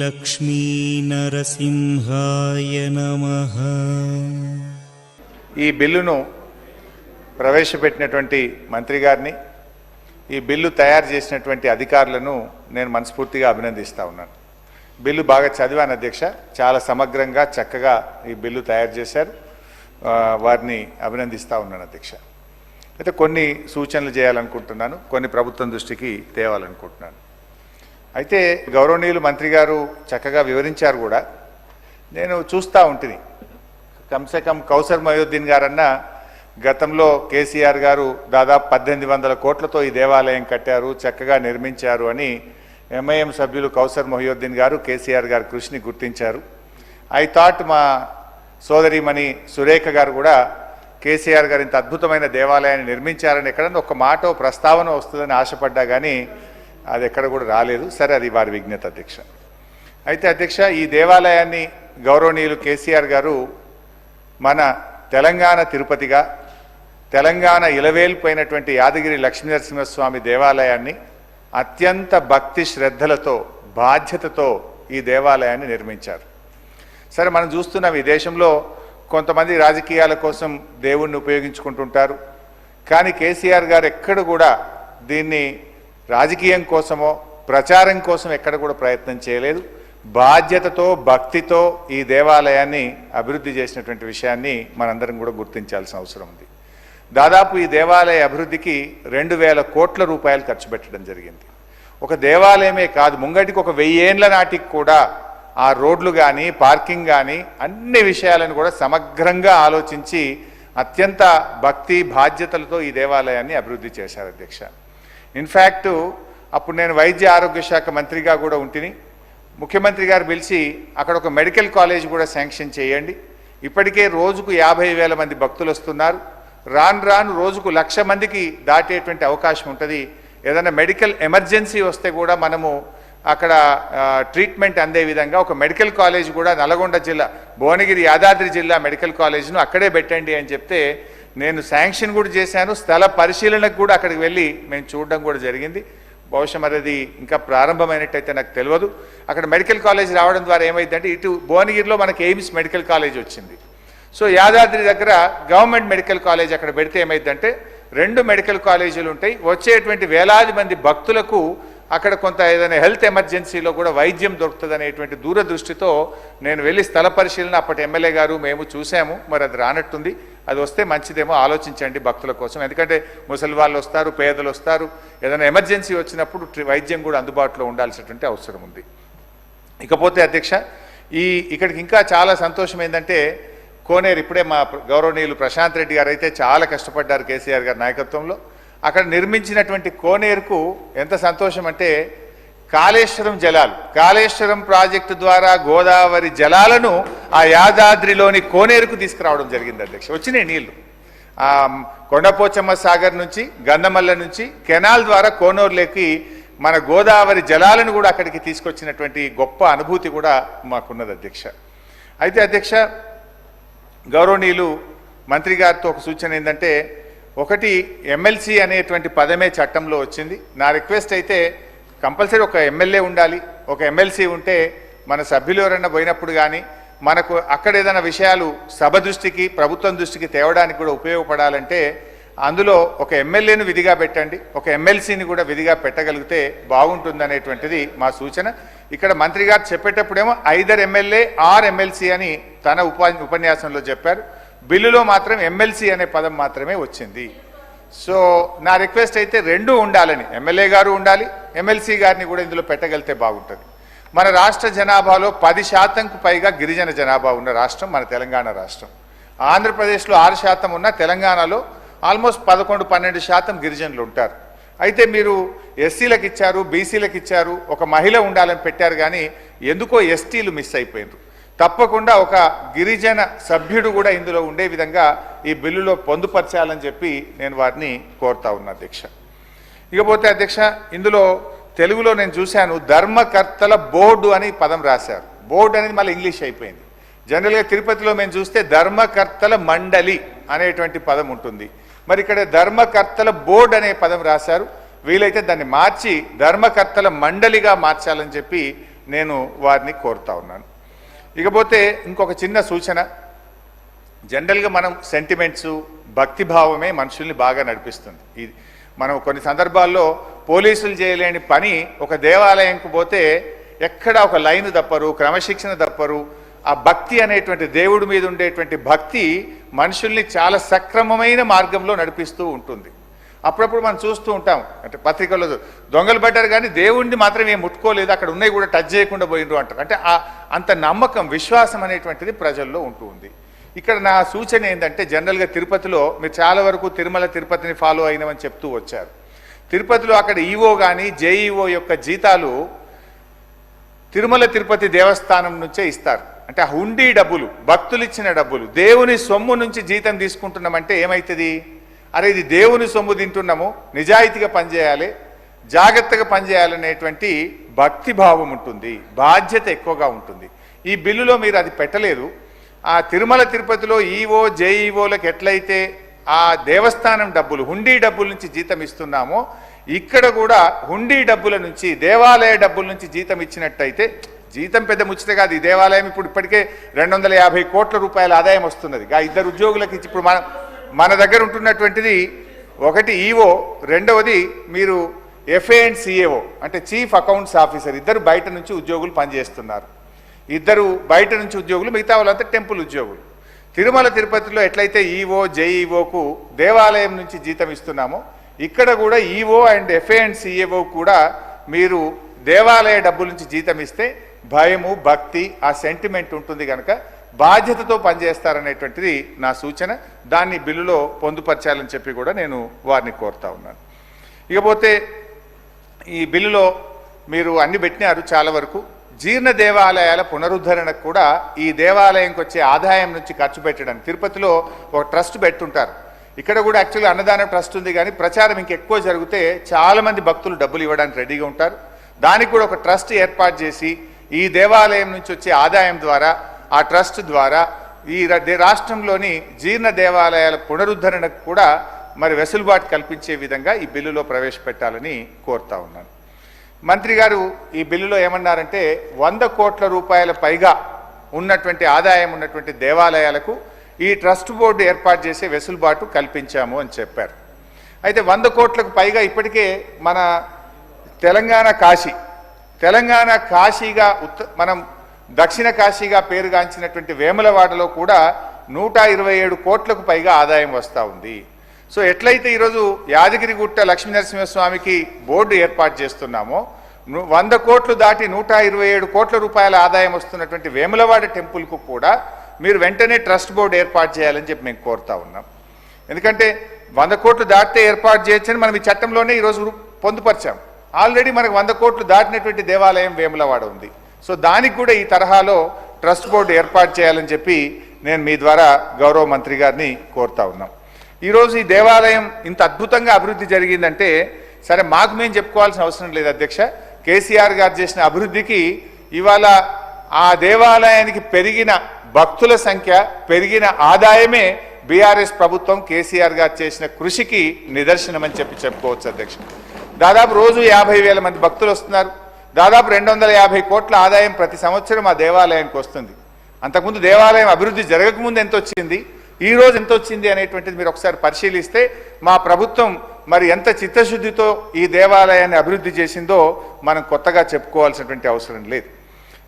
లక్ష్మీనరసింహాయ నమ. ఈ బిల్లును ప్రవేశపెట్టినటువంటి మంత్రి గారిని ఈ బిల్లు తయారు చేసినటువంటి అధికారులను నేను మనస్ఫూర్తిగా అభినందిస్తూ ఉన్నాను. బిల్లు బాగా చదివాను అధ్యక్ష. చాలా సమగ్రంగా చక్కగా ఈ బిల్లు తయారు చేశారు. వారిని అభినందిస్తూ ఉన్నాను అధ్యక్ష. అయితే కొన్ని సూచనలు చేయాలనుకుంటున్నాను కొన్ని ప్రభుత్వం దృష్టికి తేవాలనుకుంటున్నాను. అయితే గౌరవనీయులు మంత్రి గారు చక్కగా వివరించారు కూడా. నేను చూస్తూ ఉంటుంది కమ్సే కమ్ కౌసర్ మయోద్దీన్ గారన్న గతంలో కేసీఆర్ గారు దాదాపు పద్దెనిమిది వందల కోట్లతో ఈ దేవాలయం కట్టారు చక్కగా నిర్మించారు అని ఎంఐఎం సభ్యులు కౌసర్ మొహియుద్దీన్ గారు కేసీఆర్ గారి కృషిని గుర్తించారు. ఐ థాట్ మా సోదరిమణి సురేఖ గారు కూడా కేసీఆర్ గారు ఇంత అద్భుతమైన దేవాలయాన్ని నిర్మించారని ఎక్కడన్నా ఒక మాట ప్రస్తావన వస్తుందని ఆశపడ్డా కానీ అది ఎక్కడ కూడా రాలేదు. సరే అది వారి విజ్ఞత అధ్యక్ష. అయితే అధ్యక్ష ఈ దేవాలయాన్ని గౌరవనీయులు కేసీఆర్ గారు మన తెలంగాణ తిరుపతిగా తెలంగాణ ఇలవేల్పోయినటువంటి యాదగిరి లక్ష్మీనరసింహస్వామి దేవాలయాన్ని అత్యంత భక్తి శ్రద్ధలతో బాధ్యతతో ఈ దేవాలయాన్ని నిర్మించారు. సరే మనం చూస్తున్నాం ఈ దేశంలో కొంతమంది రాజకీయాల కోసం దేవుణ్ణి ఉపయోగించుకుంటుంటారు. కానీ కేసీఆర్ గారు ఎక్కడ కూడా దీన్ని రాజకీయం కోసమో ప్రచారం కోసం ఎక్కడ కూడా ప్రయత్నం చేయలేదు. బాధ్యతతో భక్తితో ఈ దేవాలయాన్ని అభివృద్ధి చేసినటువంటి విషయాన్ని మనందరం కూడా గుర్తించాల్సిన అవసరం ఉంది. దాదాపు ఈ దేవాలయ అభివృద్ధికి రెండు వేల కోట్ల రూపాయలు ఖర్చు పెట్టడం జరిగింది. ఒక దేవాలయమే కాదు ముంగటికి ఒక వెయ్యేండ్ల నాటికి కూడా ఆ రోడ్లు కానీ పార్కింగ్ కానీ అన్ని విషయాలను కూడా సమగ్రంగా ఆలోచించి అత్యంత భక్తి బాధ్యతలతో ఈ దేవాలయాన్ని అభివృద్ధి చేశారు అధ్యక్ష. ఇన్ఫ్యాక్ట్ అప్పుడు నేను వైద్య ఆరోగ్య శాఖ మంత్రిగా కూడా ఉంటిని. ముఖ్యమంత్రి గారు పిలిచి అక్కడ ఒక మెడికల్ కాలేజ్ కూడా శాంక్షన్ చేయండి. ఇప్పటికే రోజుకు యాభై వేల మంది భక్తులు వస్తున్నారు. రాను రాను రోజుకు లక్ష మందికి దాటేటువంటి అవకాశం ఉంటుంది. ఏదైనా మెడికల్ ఎమర్జెన్సీ వస్తే కూడా మనము అక్కడ ట్రీట్మెంట్ అందే విధంగా ఒక మెడికల్ కాలేజ్ కూడా నల్గొండ జిల్లా భువనగిరి యాదాద్రి జిల్లా మెడికల్ కాలేజ్ను అక్కడే పెట్టండి అని చెప్తే నేను శాంక్షన్ కూడా చేశాను స్థల పరిశీలనకు కూడా అక్కడికి వెళ్ళి మేము చూడడం కూడా జరిగింది. బహుశా మరి అది ఇంకా ప్రారంభమైనట్టయితే నాకు తెలియదు. అక్కడ మెడికల్ కాలేజ్ రావడం ద్వారా ఏమైందంటే ఇటు భువనగిరిలో మనకి ఎయిమ్స్ మెడికల్ కాలేజ్ వచ్చింది. సో యాదాద్రి దగ్గర గవర్నమెంట్ మెడికల్ కాలేజ్ అక్కడ పెడితే ఏమైందంటే రెండు మెడికల్ కాలేజీలు ఉంటాయి. వచ్చేటువంటి వేలాది మంది భక్తులకు అక్కడ కొంత ఏదైనా హెల్త్ ఎమర్జెన్సీలో కూడా వైద్యం దొరుకుతుంది అనేటువంటి దూరదృష్టితో నేను వెళ్ళి స్థల పరిశీలన అప్పటి ఎమ్మెల్యే గారు మేము చూసాము. మరి అది రానట్టుంది. అది వస్తే మంచిదేమో ఆలోచించండి భక్తుల కోసం. ఎందుకంటే ముసలి వాళ్ళు వస్తారు పేదలు వస్తారు. ఏదైనా ఎమర్జెన్సీ వచ్చినప్పుడు వైద్యం కూడా అందుబాటులో ఉండాల్సినటువంటి అవసరం ఉంది. ఇకపోతే అధ్యక్ష ఈ ఇక్కడికి ఇంకా చాలా సంతోషం ఏంటంటే కోనేరు ఇప్పుడే మా గౌరవనీయులు ప్రశాంత్ రెడ్డి గారు అయితే చాలా కష్టపడ్డారు కేసీఆర్ గారి నాయకత్వంలో. అక్కడ నిర్మించినటువంటి కోనేరుకు ఎంత సంతోషం అంటే కాళేశ్వరం జలాలు. కాళేశ్వరం ప్రాజెక్టు ద్వారా గోదావరి జలాలను ఆ యాదాద్రిలోని కోనేరుకు తీసుకురావడం జరిగింది అధ్యక్ష. వచ్చినాయి నీళ్ళు. ఆ కొండపోచమ్మ సాగర్ నుంచి గంధమల్ల నుంచి కెనాల్ ద్వారా కోనూరులోకి మన గోదావరి జలాలను కూడా అక్కడికి తీసుకొచ్చినటువంటి గొప్ప అనుభూతి కూడా మాకున్నది అధ్యక్ష. అయితే అధ్యక్ష గౌరవనీయులు మంత్రి గారితో ఒక సూచన ఏంటంటే ఒకటి ఎమ్మెల్సీ అనేటువంటి పదమే చట్టంలో వచ్చింది. నా రిక్వెస్ట్ అయితే కంపల్సరీ ఒక ఎమ్మెల్యే ఉండాలి. ఒక ఎమ్మెల్సీ ఉంటే మన సభ్యులు ఎవరైనా పోయినప్పుడు కానీ మనకు అక్కడ ఏదైనా విషయాలు సభ దృష్టికి ప్రభుత్వం దృష్టికి తేవడానికి కూడా ఉపయోగపడాలంటే అందులో ఒక ఎమ్మెల్యేను విధిగా పెట్టండి. ఒక ఎమ్మెల్సీని కూడా విధిగా పెట్టగలిగితే బాగుంటుందనేటువంటిది మా సూచన. ఇక్కడ మంత్రి గారు చెప్పేటప్పుడేమో ఐదర్ ఎమ్మెల్యే ఆర్ ఎమ్మెల్సీ అని తన ఉపన్యాసంలో చెప్పారు. బిల్లులో మాత్రం ఎమ్మెల్సీ అనే పదం మాత్రమే వచ్చింది. సో నా రిక్వెస్ట్ అయితే రెండు ఉండాలని. ఎమ్మెల్యే గారు ఉండాలి ఎమ్మెల్సీ గారిని కూడా ఇందులో పెట్టగలిగితే బాగుంటుంది. మన రాష్ట్ర జనాభాలో పది శాతంకు పైగా గిరిజన జనాభా ఉన్న రాష్ట్రం మన తెలంగాణ రాష్ట్రం. ఆంధ్రప్రదేశ్లో ఆరు శాతం ఉన్న తెలంగాణలో ఆల్మోస్ట్ పదకొండు పన్నెండు శాతం గిరిజనులు ఉంటారు. అయితే మీరు ఎస్సీలకు ఇచ్చారు బీసీలకు ఇచ్చారు ఒక మహిళ ఉండాలని పెట్టారు కానీ ఎందుకో ఎస్టీలు మిస్ అయిపోయినారు తప్పకుండా ఒక గిరిజన సభ్యుడు కూడా ఇందులో ఉండే విధంగా ఈ బిల్లులో పొందుపరచాలని చెప్పి నేను వారిని కోరుతా ఉన్నా అధ్యక్ష. ఇకపోతే అధ్యక్ష ఇందులో తెలుగులో నేను చూశాను ధర్మకర్తల బోర్డు అని పదం రాశారు. బోర్డు అనేది మళ్ళీ ఇంగ్లీష్ అయిపోయింది. జనరల్గా తిరుపతిలో మేము చూస్తే ధర్మకర్తల మండలి అనేటువంటి పదం ఉంటుంది. మరి ఇక్కడ ధర్మకర్తల బోర్డు అనే పదం రాశారు. వీలైతే దాన్ని మార్చి ధర్మకర్తల మండలిగా మార్చాలని చెప్పి నేను వారిని కోరుతా ఉన్నాను. ఇకపోతే ఇంకొక చిన్న సూచన. జనరల్గా మనం సెంటిమెంట్స్ భక్తిభావమే మనుషుల్ని బాగా నడిపిస్తుంది. ఇది మనం కొన్ని సందర్భాల్లో పోలీసులు చేయలేని పని ఒక దేవాలయంకు పోతే ఎక్కడ ఒక లైన్ తప్పరు క్రమశిక్షణ తప్పరు. ఆ భక్తి అనేటువంటి దేవుడి మీద ఉండేటువంటి భక్తి మనుషుల్ని చాలా సక్రమమైన మార్గంలో నడిపిస్తూ ఉంటుంది. అప్పుడప్పుడు మనం చూస్తూ ఉంటాం. అంటే పత్రికల్లో దొంగలు పడ్డారు కానీ దేవుణ్ణి మాత్రం ఏం ముట్టుకోలేదు. అక్కడ ఉన్నాయి కూడా టచ్ చేయకుండా పోయిండ్రు అంటారు. అంటే ఆ అంత నమ్మకం విశ్వాసం అనేటువంటిది ప్రజల్లో ఉంటూ ఉంది. ఇక్కడ నా సూచన ఏంటంటే జనరల్గా తిరుపతిలో మీరు చాలా వరకు తిరుమల తిరుపతిని ఫాలో అయినవని చెప్తూ వచ్చారు. తిరుపతిలో అక్కడ ఈవో కానీ జేఈఓ యొక్క జీతాలు తిరుమల తిరుపతి దేవస్థానం నుంచే ఇస్తారు. అంటే ఆ హుండీ డబ్బులు భక్తులు ఇచ్చిన డబ్బులు దేవుని సొమ్ము నుంచి జీతం తీసుకుంటున్నామంటే ఏమవుతుంది అరే ఇది దేవుని సొమ్ము తింటున్నాము నిజాయితీగా పనిచేయాలి జాగ్రత్తగా పనిచేయాలనేటువంటి భక్తి భావం ఉంటుంది బాధ్యత ఎక్కువగా ఉంటుంది. ఈ బిల్లులో మీరు అది పెట్టలేదు. ఆ తిరుమల తిరుపతిలో ఈవో జేఈఓలకు ఎట్లయితే ఆ దేవస్థానం డబ్బులు హుండీ డబ్బుల నుంచి జీతం ఇస్తున్నామో ఇక్కడ కూడా హుండీ డబ్బుల నుంచి దేవాలయ డబ్బుల నుంచి జీతం ఇచ్చినట్టయితే జీతం పెద్ద ముచ్చితే కాదు. ఈ దేవాలయం ఇప్పుడు ఇప్పటికే రెండు వందల యాభై కోట్ల రూపాయల ఆదాయం వస్తున్నది. ఇద్దరు ఉద్యోగులకు ఇచ్చి ఇప్పుడు మనం మన దగ్గర ఉంటున్నటువంటిది ఒకటి ఈఓ రెండవది మీరు ఎఫ్ఏ అండ్ సిఏఓ అంటే చీఫ్ అకౌంట్స్ ఆఫీసర్ ఇద్దరు బయట నుంచి ఉద్యోగులు పనిచేస్తున్నారు. ఇద్దరు బయట నుంచి ఉద్యోగులు మిగతా వాళ్ళంతా టెంపుల్ ఉద్యోగులు. తిరుమల తిరుపతిలో ఎట్లయితే ఈఓ జేఈఓకు దేవాలయం నుంచి జీతం ఇస్తున్నామో ఇక్కడ కూడా EO and FA and CAO కూడా మీరు దేవాలయ డబ్బుల నుంచి జీతం ఇస్తే భయము భక్తి ఆ సెంటిమెంట్ ఉంటుంది కనుక బాధ్యతతో పనిచేస్తారనేటువంటిది నా సూచన. దాన్ని బిల్లులో పొందుపరచాలని చెప్పి కూడా నేను వారిని కోరుతా ఉన్నాను. ఇకపోతే ఈ బిల్లులో మీరు అన్ని పెట్టినారు చాలా వరకు. జీర్ణ దేవాలయాల పునరుద్ధరణకు కూడా ఈ దేవాలయంకి వచ్చే ఆదాయం నుంచి ఖర్చు పెట్టడానికి తిరుపతిలో ఒక ట్రస్ట్ పెట్టుంటారు. ఇక్కడ కూడా యాక్చువల్గా అన్నదాన ట్రస్ట్ ఉంది కానీ ప్రచారం ఇంకెక్కువ జరిగితే చాలా మంది భక్తులు డబ్బులు ఇవ్వడానికి రెడీగా ఉంటారు. దానికి కూడా ఒక ట్రస్ట్ ఏర్పాటు చేసి ఈ దేవాలయం నుంచి వచ్చే ఆదాయం ద్వారా ఆ ట్రస్ట్ ద్వారా ఈ రాష్ట్రంలోని జీర్ణ దేవాలయాల పునరుద్ధరణకు కూడా మరి వెసులుబాటు కల్పించే విధంగా ఈ బిల్లులో ప్రవేశపెట్టాలని కోరుతా ఉన్నాను. మంత్రి గారు ఈ బిల్లులో ఏమన్నారంటే వంద కోట్ల రూపాయల పైగా ఉన్నటువంటి ఆదాయం ఉన్నటువంటి దేవాలయాలకు ఈ ట్రస్ట్ బోర్డు ఏర్పాటు చేసే వెసులుబాటు కల్పించాము అని చెప్పారు. అయితే వంద కోట్లకు పైగా ఇప్పటికే మన తెలంగాణ కాశీ తెలంగాణ కాశీగా ఉత్త మనం దక్షిణ కాశీగా పేరుగాంచినటువంటి వేములవాడలో కూడా నూట ఇరవై ఏడు కోట్లకు పైగా ఆదాయం వస్తూ ఉంది. సో ఎట్లయితే ఈరోజు యాదగిరిగుట్ట లక్ష్మీనరసింహస్వామికి బోర్డు ఏర్పాటు చేస్తున్నామో వంద కోట్లు దాటి నూట ఇరవై ఏడు కోట్ల రూపాయల ఆదాయం వస్తున్నటువంటి వేములవాడ టెంపుల్కు కూడా మీరు వెంటనే ట్రస్ట్ బోర్డు ఏర్పాటు చేయాలని చెప్పి మేము కోరుతా ఉన్నాం. ఎందుకంటే వంద కోట్లు దాటితే ఏర్పాటు చేయొచ్చని మనం ఈ చట్టంలోనే ఈరోజు పొందుపరిచాం. ఆల్రెడీ మనకు వంద కోట్లు దాటినటువంటి దేవాలయం వేములవాడ ఉంది. సో దానికి కూడా ఈ తరహాలో ట్రస్ట్ బోర్డు ఏర్పాటు చేయాలని చెప్పి నేను మీ ద్వారా గౌరవ మంత్రి గారిని కోరుతా ఉన్నాం. ఈరోజు ఈ దేవాలయం ఇంత అద్భుతంగా అభివృద్ధి జరిగిందంటే సరే మాకు మేము చెప్పుకోవాల్సిన అవసరం లేదు అధ్యక్ష. కేసీఆర్ గారు చేసిన అభివృద్ధికి ఇవాళ ఆ దేవాలయానికి పెరిగిన భక్తుల సంఖ్య పెరిగిన ఆదాయమే బీఆర్ఎస్ ప్రభుత్వం కేసీఆర్ గారు చేసిన కృషికి నిదర్శనమని చెప్పి చెప్పుకోవచ్చు అధ్యక్ష. దాదాపు రోజు యాభై వేల మంది భక్తులు వస్తున్నారు. దాదాపు రెండు వందల యాభై కోట్ల ఆదాయం ప్రతి సంవత్సరం ఆ దేవాలయానికి వస్తుంది. అంతకుముందు దేవాలయం అభివృద్ధి జరగకముందు ఎంత వచ్చింది ఈ రోజు ఎంత వచ్చింది అనేటువంటిది మీరు ఒకసారి పరిశీలిస్తే మా ప్రభుత్వం మరి ఎంత చిత్తశుద్ధితో ఈ దేవాలయాన్ని అభివృద్ధి చేసిందో మనం కొత్తగా చెప్పుకోవాల్సినటువంటి అవసరం లేదు.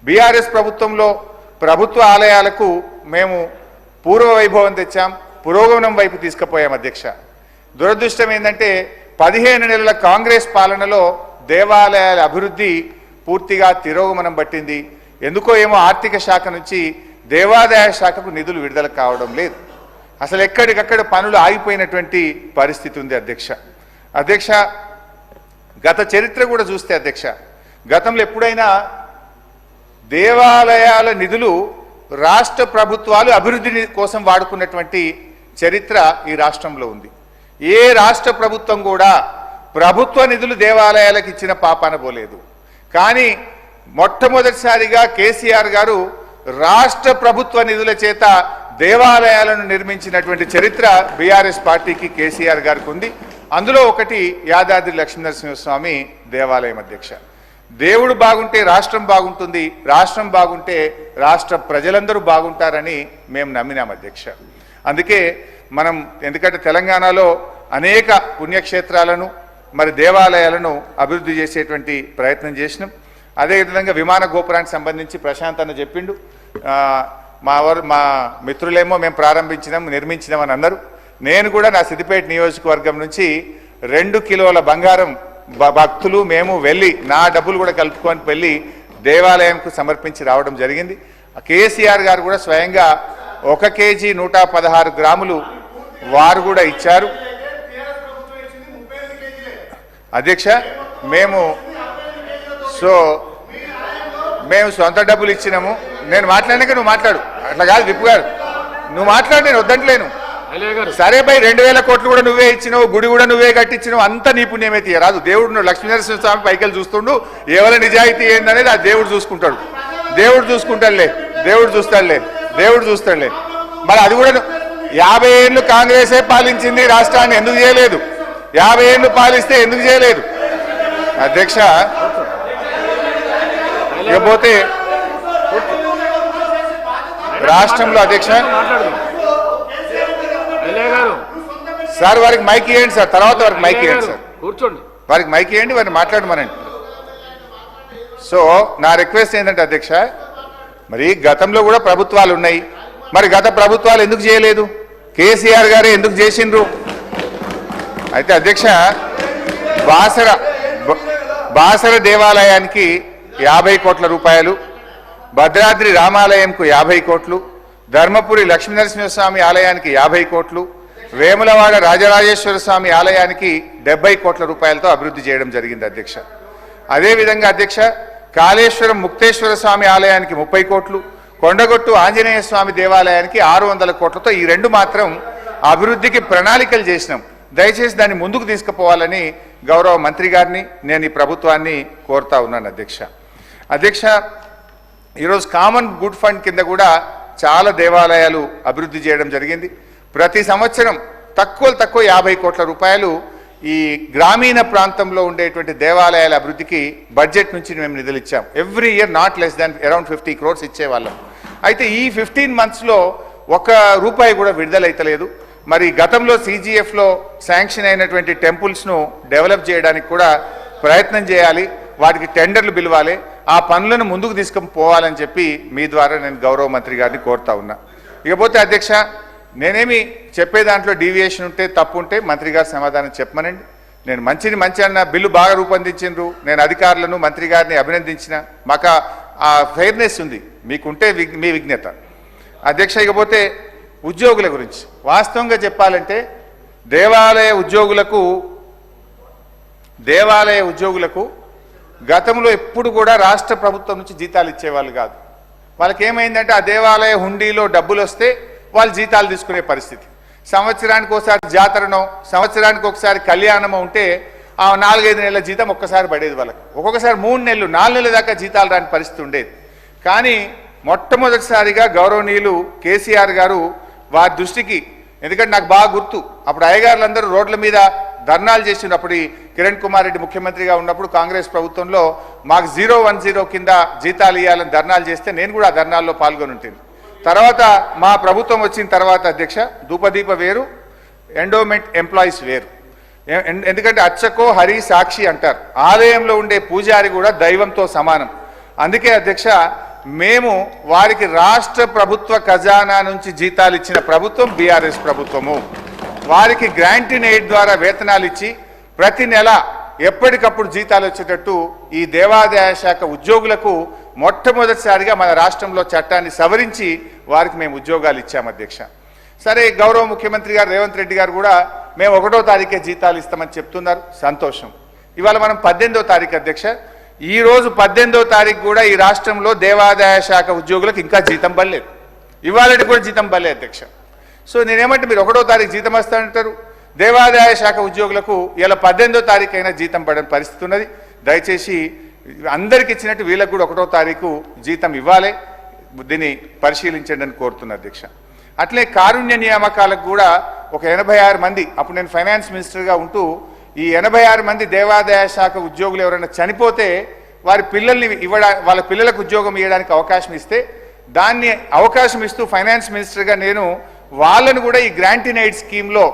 బీఆర్ఎస్ ప్రభుత్వంలో ప్రభుత్వ ఆలయాలకు మేము పూర్వ వైభవం తెచ్చాం పురోగమనం వైపు తీసుకుపోయాం అధ్యక్ష. దురదృష్టం ఏంటంటే పదిహేను నెలల కాంగ్రెస్ పాలనలో దేవాలయాల అభివృద్ధి పూర్తిగా తిరోగమనం పట్టింది. ఎందుకో ఏమో ఆర్థిక శాఖ నుంచి దేవాదాయ శాఖకు నిధులు విడుదల కావడం లేదు. అసలు ఎక్కడికక్కడ పనులు ఆగిపోయినటువంటి పరిస్థితి ఉంది అధ్యక్ష. అధ్యక్ష గత చరిత్ర కూడా చూస్తే అధ్యక్ష గతంలో ఎప్పుడైనా దేవాలయాల నిధులు రాష్ట్ర ప్రభుత్వాలు అభివృద్ధి కోసం వాడుకున్నటువంటి చరిత్ర ఈ రాష్ట్రంలో ఉంది. ఏ రాష్ట్ర ప్రభుత్వం కూడా ప్రభుత్వ నిధులు దేవాలయాలకు ఇచ్చిన పాపాన పోలేదు. కానీ మొట్టమొదటిసారిగా కేసీఆర్ గారు రాష్ట్ర ప్రభుత్వ నిధుల చేత దేవాలయాలను నిర్మించినటువంటి చరిత్ర బీఆర్ఎస్ పార్టీకి కేసీఆర్ గారికి ఉంది. అందులో ఒకటి యాదాద్రి లక్ష్మీనరసింహస్వామి దేవాలయం అధ్యక్ష. దేవుడు బాగుంటే రాష్ట్రం బాగుంటుంది రాష్ట్రం బాగుంటే రాష్ట్ర ప్రజలందరూ బాగుంటారని మేము నమ్మినాం అధ్యక్ష. అందుకే మనం ఎందుకంటే తెలంగాణలో అనేక పుణ్యక్షేత్రాలను మరి దేవాలయాలను అభివృద్ధి చేసేటువంటి ప్రయత్నం చేసినాం. అదేవిధంగా విమాన గోపురానికి సంబంధించి ప్రశాంత్ అన్న చెప్పిండు. మా వారు మా మిత్రులేమో మేము ప్రారంభించినాం నిర్మించినాం అని అన్నారు. నేను కూడా నా సిద్దిపేట నియోజకవర్గం నుంచి రెండు కిలోల బంగారం భక్తులు మేము వెళ్ళి నా డబ్బులు కూడా కలుపుకొని వెళ్ళి దేవాలయంకు సమర్పించి రావడం జరిగింది. కేసీఆర్ గారు కూడా స్వయంగా ఒక కేజీ నూట పదహారు గ్రాములు వారు కూడా ఇచ్చారు. అధ్యక్ష మేము సో మేము సొంత డబ్బులు ఇచ్చినాము. నేను మాట్లాడినాక నువ్వు మాట్లాడు. అట్లా కాదు విప్పు గారు. నువ్వు మాట్లాడు నేను వద్దంటలేను. సరే బై రెండు వేల కోట్లు కూడా నువ్వే ఇచ్చినావు గుడి కూడా నువ్వే కట్టించినావు అంత నీ పుణ్యమే తీయరాదు దేవుడు లక్ష్మీనరసింహ స్వామి పైకెళ్ళి చూస్తుండు ఎవరి నిజాయితీ ఏందనేది ఆ దేవుడు చూసుకుంటాడు. దేవుడు చూసుకుంటాడులే దేవుడు చూస్తాడులే దేవుడు చూస్తాడులే. మరి అది కూడా యాభై ఏళ్ళు కాంగ్రెసే పాలించింది రాష్ట్రాన్ని ఎందుకు చేయలేదు? యాభై ఏళ్ళు పాలిస్తే ఎందుకు చేయలేదు? అధ్యక్ష ఇకపోతే రాష్ట్రంలో అధ్యక్ష సార్ వారికి మైక్ ఇవ్వండి సార్ తర్వాత వారికి మైక్ ఇవ్వండి సార్. కూర్చోండి. వారికి మైక్ ఇవ్వండి వారిని మాట్లాడమనండి. సో నా రిక్వెస్ట్ ఏంటంటే అధ్యక్ష మరి గతంలో కూడా ప్రభుత్వాలు ఉన్నాయి. మరి గత ప్రభుత్వాలు ఎందుకు చేయలేదు? కేసీఆర్ గారే ఎందుకు చేసిండ్రు? అయితే అధ్యక్ష బాసర బాసర దేవాలయానికి యాభై కోట్ల రూపాయలు భద్రాద్రి రామాలయంకు యాభై కోట్లు ధర్మపురి లక్ష్మీనరసింహస్వామి ఆలయానికి యాభై కోట్లు వేములవాడ రాజరాజేశ్వర స్వామి ఆలయానికి డెబ్బై కోట్ల రూపాయలతో అభివృద్ధి చేయడం జరిగింది అధ్యక్ష. అదేవిధంగా అధ్యక్ష కాళేశ్వరం ముక్తేశ్వర స్వామి ఆలయానికి ముప్పై కోట్లు కొండగొట్టు ఆంజనేయ స్వామి దేవాలయానికి ఆరు వందల కోట్లతో ఈ రెండు మాత్రం అభివృద్ధికి ప్రణాళికలు చేసినాం. దయచేసి దాన్ని ముందుకు తీసుకుపోవాలని గౌరవ మంత్రి గారిని నేను ఈ ప్రభుత్వాన్ని కోరుతా ఉన్నాను అధ్యక్ష. అధ్యక్ష ఈరోజు కామన్ గుడ్ ఫండ్ కింద కూడా చాలా దేవాలయాలు అభివృద్ధి చేయడం జరిగింది. ప్రతి సంవత్సరం తక్కువ తక్కువ యాభై కోట్ల రూపాయలు ఈ గ్రామీణ ప్రాంతంలో ఉండేటువంటి దేవాలయాల అభివృద్ధికి బడ్జెట్ నుంచి మేము నిధులు ఇచ్చాం. Every year not less than around fifty crores ఇచ్చేవాళ్ళం. అయితే ఈ ఫిఫ్టీన్ మంత్స్లో ఒక రూపాయి కూడా విడుదలైతలేదు. మరి గతంలో సీజీఎఫ్లో శాంక్షన్ అయినటువంటి టెంపుల్స్ను డెవలప్ చేయడానికి కూడా ప్రయత్నం చేయాలి వాటికి టెండర్లు పిలవాలి ఆ పనులను ముందుకు తీసుకొని పోవాలని చెప్పి మీ ద్వారా నేను గౌరవ మంత్రి గారిని కోరుతా ఉన్నా. ఇకపోతే అధ్యక్ష నేనేమి చెప్పే దాంట్లో డీవియేషన్ ఉంటే తప్పు ఉంటే మంత్రి గారు సమాధానం చెప్పమనండి. నేను మంచిని మంచి అన్న బిల్లు బాగా రూపొందించిండ్రు నేను అధికారులను మంత్రి గారిని అభినందించిన మాకు ఆ- ఫెయిర్నెస్ ఉంది మీకుంటే మీ విజ్ఞత అధ్యక్ష ఇకపోతే ఉద్యోగుల గురించి. వాస్తవంగా చెప్పాలంటే దేవాలయ ఉద్యోగులకు దేవాలయ ఉద్యోగులకు గతంలో ఎప్పుడు కూడా రాష్ట్ర ప్రభుత్వం నుంచి జీతాలు ఇచ్చేవాళ్ళు కాదు. వాళ్ళకి ఏమైందంటే ఆ దేవాలయ హుండీలో డబ్బులు వస్తే వాళ్ళు జీతాలు తీసుకునే పరిస్థితి. సంవత్సరానికి ఒకసారి జాతరనో సంవత్సరానికి ఒకసారి కళ్యాణమో ఉంటే ఆ నాలుగైదు నెలల జీతం ఒక్కసారి పడేది వాళ్ళకి. ఒక్కొక్కసారి మూడు నెలలు నాలుగు నెలల దాకా జీతాలు రాని పరిస్థితి ఉండేది. కానీ మొట్టమొదటిసారిగా గౌరవనీయులు కేసీఆర్ గారు వారి దృష్టికి. ఎందుకంటే నాకు బాగా గుర్తు. అప్పుడు అయ్యగారులందరూ రోడ్ల మీద ధర్నాలు చేసిండ్రు అప్పుడు కిరణ్ కుమార్ రెడ్డి ముఖ్యమంత్రిగా ఉన్నప్పుడు కాంగ్రెస్ ప్రభుత్వంలో మాకు జీరో వన్ జీరో కింద జీతాలు ఇవ్వాలని ధర్నాలు చేస్తే నేను కూడా ఆ ధర్నాల్లో పాల్గొని ఉంటుంది తర్వాత మా ప్రభుత్వం వచ్చిన తర్వాత అధ్యక్ష దూపదీప వేరు ఎండోమెంట్ ఎంప్లాయీస్ వేరు. ఎన్- ఎందుకంటే అచ్చకో హరి సాక్షి అంటారు. ఆలయంలో ఉండే పూజారి కూడా దైవంతో సమానం. అందుకే అధ్యక్ష మేము వారికి రాష్ట్ర ప్రభుత్వ ఖజానా నుంచి జీతాలు ఇచ్చిన ప్రభుత్వం బీఆర్ఎస్ ప్రభుత్వము. వారికి గ్రాంట్ ఎయిడ్ ద్వారా వేతనాలు ఇచ్చి ప్రతి నెల ఎప్పటికప్పుడు జీతాలు వచ్చేటట్టు ఈ దేవాదాయ శాఖ ఉద్యోగులకు మొట్టమొదటిసారిగా మన రాష్ట్రంలో చట్టాన్ని సవరించి వారికి మేము ఉద్యోగాలు ఇచ్చాము అధ్యక్ష. సరే గౌరవ ముఖ్యమంత్రి గారు రేవంత్ రెడ్డి గారు కూడా మేము ఒకటో తారీఖే జీతాలు ఇస్తామని చెప్తున్నారు. సంతోషం. ఇవాళ మనం పద్దెనిమిదో తారీఖు అధ్యక్ష. ఈరోజు పద్దెనిమిదో తారీఖు కూడా ఈ రాష్ట్రంలో దేవాదాయ శాఖ ఉద్యోగులకు ఇంకా జీతం పడలేదు. ఇవాళటి కూడా జీతం పడలేదు అధ్యక్ష. సో నేనేమంటే మీరు ఒకటో తారీఖు జీతం వస్తానంటారు. దేవాదాయ శాఖ ఉద్యోగులకు ఇలా పద్దెనిమిదో తారీఖు అయినా జీతం పడని పరిస్థితి ఉన్నది. దయచేసి అందరికి ఇచ్చినట్టు వీళ్ళకు కూడా ఒకటో తారీఖు జీతం ఇవ్వాలి. దీన్ని పరిశీలించండి అని కోరుతున్నా అధ్యక్ష. అట్లే కారుణ్య నియామకాలకు కూడా ఒక ఎనభై ఆరు మంది అప్పుడు నేను ఫైనాన్స్ మినిస్టర్గా ఉంటూ ఈ ఎనభై ఆరు మంది దేవాదాయ శాఖ ఉద్యోగులు ఎవరైనా చనిపోతే వారి పిల్లల్ని ఇవ్వడా వాళ్ళ పిల్లలకు ఉద్యోగం ఇవ్వడానికి అవకాశం ఇస్తే దాన్ని అవకాశం ఇస్తూ ఫైనాన్స్ మినిస్టర్గా నేను వాళ్ళను కూడా ఈ గ్రాంట్ ఎయిడ్ స్కీమ్లో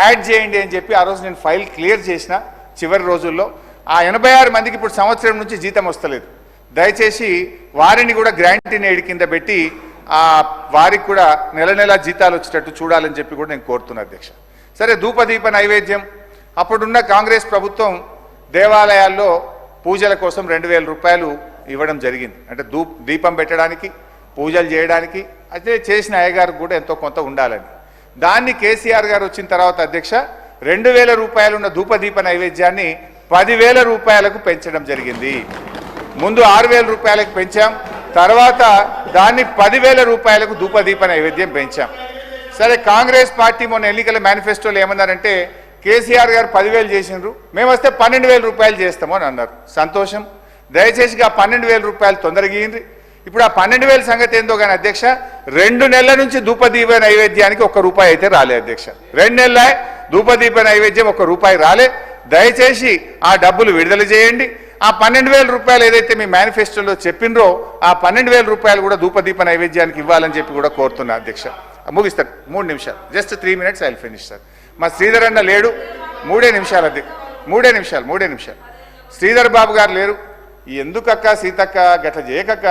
యాడ్ చేయండి అని చెప్పి ఆ రోజు నేను ఫైల్ క్లియర్ చేసిన చివరి రోజుల్లో. ఆ ఎనభై ఆరు మందికి ఇప్పుడు సంవత్సరం నుంచి జీతం వస్తలేదు. దయచేసి వారిని కూడా గ్రాంట్ ఎయిడ్ కింద పెట్టి ఆ వారికి కూడా నెల నెల జీతాలు వచ్చేటట్టు చూడాలని చెప్పి కూడా నేను కోరుతున్నా అధ్యక్ష. సరే ధూపదీప నైవేద్యం. అప్పుడున్న కాంగ్రెస్ ప్రభుత్వం దేవాలయాల్లో పూజల కోసం రెండు వేల రూపాయలు ఇవ్వడం జరిగింది. అంటే దూ దీపం పెట్టడానికి పూజలు చేయడానికి అయితే చేసిన అయ్యగారికి కూడా ఎంతో కొంత ఉండాలని. దాన్ని కేసీఆర్ గారు వచ్చిన తర్వాత అధ్యక్ష రెండు వేల రూపాయలు ఉన్న ధూపదీప నైవేద్యాన్ని పదివేల రూపాయలకు పెంచడం జరిగింది. ముందు ఆరు వేల రూపాయలకు పెంచాం తర్వాత దాన్ని పదివేల రూపాయలకు ధూపదీప నైవేద్యం పెంచాం. సరే కాంగ్రెస్ పార్టీ మొన్న ఎన్నికల మేనిఫెస్టోలో ఏమన్నారంటే కేసీఆర్ గారు పదివేలు చేసినారు మేము వస్తే పన్నెండు వేల రూపాయలు చేస్తాము అని అన్నారు. సంతోషం. దయచేసి ఆ పన్నెండు వేల రూపాయలు తొందరగా ఇప్పుడు ఆ పన్నెండు వేల సంగతి ఏందో కానీ అధ్యక్ష రెండు నెలల నుంచి ధూపదీప నైవేద్యానికి ఒక్క రూపాయి అయితే రాలే అధ్యక్ష. రెండు నెలల ధూపదీప నైవేద్యం ఒక్క రూపాయి రాలే. దయచేసి ఆ డబ్బులు విడుదల చేయండి. ఆ పన్నెండు వేల రూపాయలు ఏదైతే మీ మేనిఫెస్టోలో చెప్పినరో ఆ పన్నెండు వేల రూపాయలు కూడా ధూపదీప నైవేద్యానికి ఇవ్వాలని చెప్పి కూడా కోరుతున్నా అధ్యక్ష. ముగిస్తారు మూడు నిమిషాలు. Just three minutes I finish sir. మా శ్రీధర్ అన్న లేడు. మూడే నిమిషాలు అది. మూడే నిమిషాలు మూడే నిమిషాలు. శ్రీధర్ బాబు గారు లేరు. ఎందుకక్క సీతక్క గట్ల చేయకక్క?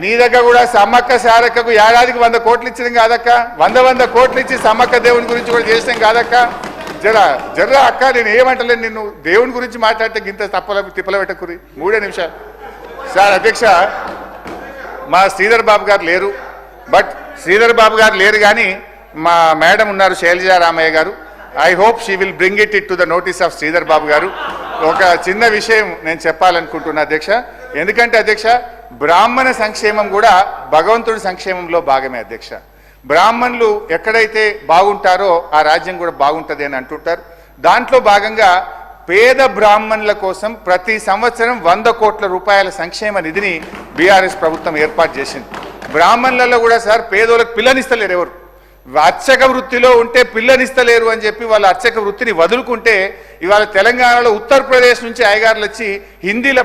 నీ దగ్గర కూడా సమ్మక్క సారక్కకు ఏడాదికి వంద కోట్లు ఇచ్చినాం కాదక్క. వంద వంద కోట్లు ఇచ్చి సమ్మక్క దేవుని గురించి కూడా చేసినాం కాదక్క. జర జర్రా అక్క నేను ఏమంటలేను నిన్ను. దేవుని గురించి మాట్లాడితే గింత తప్పల తిప్పల పెట్టకురి. మూడే నిమిషాలు. సార్ అధ్యక్ష మా శ్రీధర్ బాబు గారు లేరు. బట్ శ్రీధర్ బాబు గారు లేరు కానీ మా మేడం ఉన్నారు శైలజా రామయ్య గారు. I hope she will bring it it to the notice of Sridhar Babu గారు ఒక చిన్న విషయం నేను చెప్పాలనుకుంటున్నా అధ్యక్ష. ఎందుకంటే అధ్యక్ష బ్రాహ్మణ సంక్షేమం కూడా భగవంతుడి సంక్షేమంలో భాగమే అధ్యక్ష. బ్రాహ్మణులు ఎక్కడైతే బాగుంటారో ఆ రాజ్యం కూడా బాగుంటుంది అని అంటుంటారు. దాంట్లో భాగంగా పేద బ్రాహ్మణుల కోసం ప్రతి సంవత్సరం వంద కోట్ల రూపాయల సంక్షేమ నిధిని బీఆర్ఎస్ ప్రభుత్వం ఏర్పాటు చేసింది. బ్రాహ్మణులలో కూడా సార్ పేదోళ్ళకి పిల్లనిస్తలేరు ఎవరు? అర్చక వృత్తిలో ఉంటే పిల్లనిస్తలేరు అని చెప్పి వాళ్ళ అర్చక వృత్తిని వదులుకుంటే ఇవాళ తెలంగాణలో ఉత్తరప్రదేశ్ నుంచి అయ్యగారులు వచ్చి హిందీలో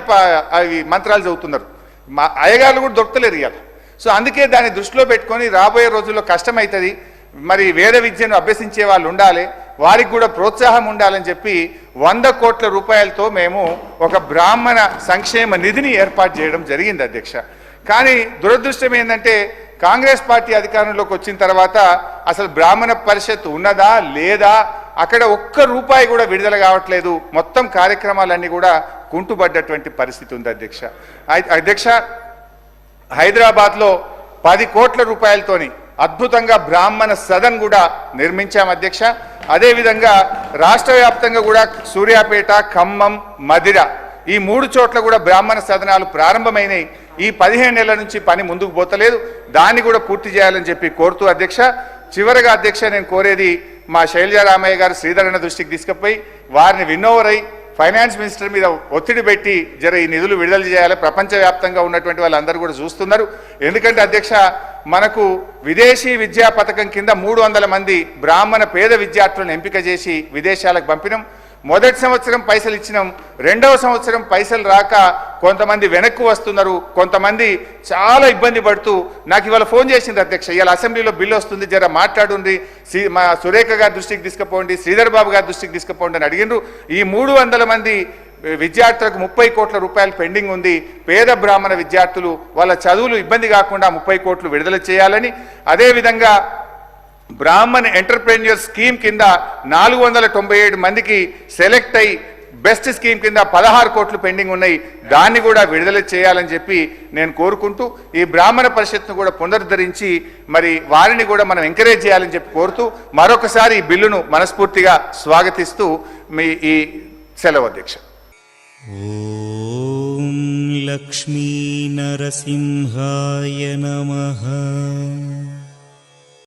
అవి మంత్రాలు చదువుతున్నారు. మా అయ్యగారులు కూడా దొరకలేరు ఇవాళ. సో అందుకే దాన్ని దృష్టిలో పెట్టుకొని రాబోయే రోజుల్లో కష్టమవుతుంది మరి వేద విద్యను అభ్యసించే వాళ్ళు ఉండాలి. వారికి కూడా ప్రోత్సాహం ఉండాలని చెప్పి వంద కోట్ల రూపాయలతో మేము ఒక బ్రాహ్మణ సంక్షేమ నిధిని ఏర్పాటు చేయడం జరిగింది అధ్యక్ష. కానీ దురదృష్టం ఏంటంటే కాంగ్రెస్ పార్టీ అధికారంలోకి వచ్చిన తర్వాత అసలు బ్రాహ్మణ పరిషత్ ఉన్నదా లేదా? అక్కడ ఒక్క రూపాయి కూడా విడుదల కావట్లేదు. మొత్తం కార్యక్రమాలన్నీ కూడా కుంటుపడ్డటువంటి పరిస్థితి ఉంది అధ్యక్ష. అధ్యక్ష హైదరాబాద్లో పది కోట్ల రూపాయలతోని అద్భుతంగా బ్రాహ్మణ సదన్ కూడా నిర్మించాం అధ్యక్ష. అదేవిధంగా రాష్ట్ర వ్యాప్తంగా కూడా సూర్యాపేట ఖమ్మం మదిర ఈ మూడు చోట్ల కూడా బ్రాహ్మణ సదనాలు ప్రారంభమైనాయి. ఈ పదిహేను నెలల నుంచి పని ముందుకు పోతలేదు. దాన్ని కూడా పూర్తి చేయాలని చెప్పి కోరుతూ అధ్యక్ష చివరగా అధ్యక్ష నేను కోరేది మా శైలజారామయ్య గారు శ్రీధరణ దృష్టికి తీసుకుపోయి వారిని విన్నోవర్ అయి ఫైనాన్స్ మినిస్టర్ మీద ఒత్తిడి పెట్టి జర ఈ నిధులు విడుదల చేయాలి. ప్రపంచవ్యాప్తంగా ఉన్నటువంటి వాళ్ళందరూ కూడా చూస్తున్నారు. ఎందుకంటే అధ్యక్ష మనకు విదేశీ విద్యా పథకం కింద మూడు వందల మంది బ్రాహ్మణ పేద విద్యార్థులను ఎంపిక చేసి విదేశాలకు పంపినాం. మొదటి సంవత్సరం పైసలు ఇచ్చినాం రెండవ సంవత్సరం పైసలు రాక కొంతమంది వెనక్కు వస్తున్నారు కొంతమంది చాలా ఇబ్బంది పడుతూ నాకు ఇవాళ ఫోన్ చేసింది అధ్యక్ష ఇవాళ అసెంబ్లీలో బిల్లు వస్తుంది జర మాట్లాడుండి శ్రీ మా సురేఖ గారి దృష్టికి తీసుకుపోండి శ్రీధర్ బాబు గారి దృష్టికి తీసుకుపోండి అని అడిగినారు ఈ మూడు వందల మంది విద్యార్థులకు ముప్పై కోట్ల రూపాయలు పెండింగ్ ఉంది పేద బ్రాహ్మణ విద్యార్థులు వాళ్ళ చదువులు ఇబ్బంది కాకుండా ముప్పై కోట్లు విడుదల చేయాలని అదేవిధంగా బ్రాహ్మణ్ ఎంటర్ప్రెన్యూర్ స్కీమ్ కింద నాలుగు వందల తొంభై ఏడు మందికి సెలెక్ట్ అయి బెస్ట్ స్కీమ్ కింద పదహారు కోట్లు పెండింగ్ ఉన్నాయి. దాన్ని కూడా విడుదల చేయాలని చెప్పి నేను కోరుకుంటూ ఈ బ్రాహ్మణ పరిషత్ను కూడా పునరుద్ధరించి మరి వారిని కూడా మనం ఎంకరేజ్ చేయాలని చెప్పి కోరుతూ మరొకసారి ఈ బిల్లును మనస్ఫూర్తిగా స్వాగతిస్తూ మీ ఈ సెలవు అధ్యక్ష. లక్ష్మీ నరసింహాయ నమ.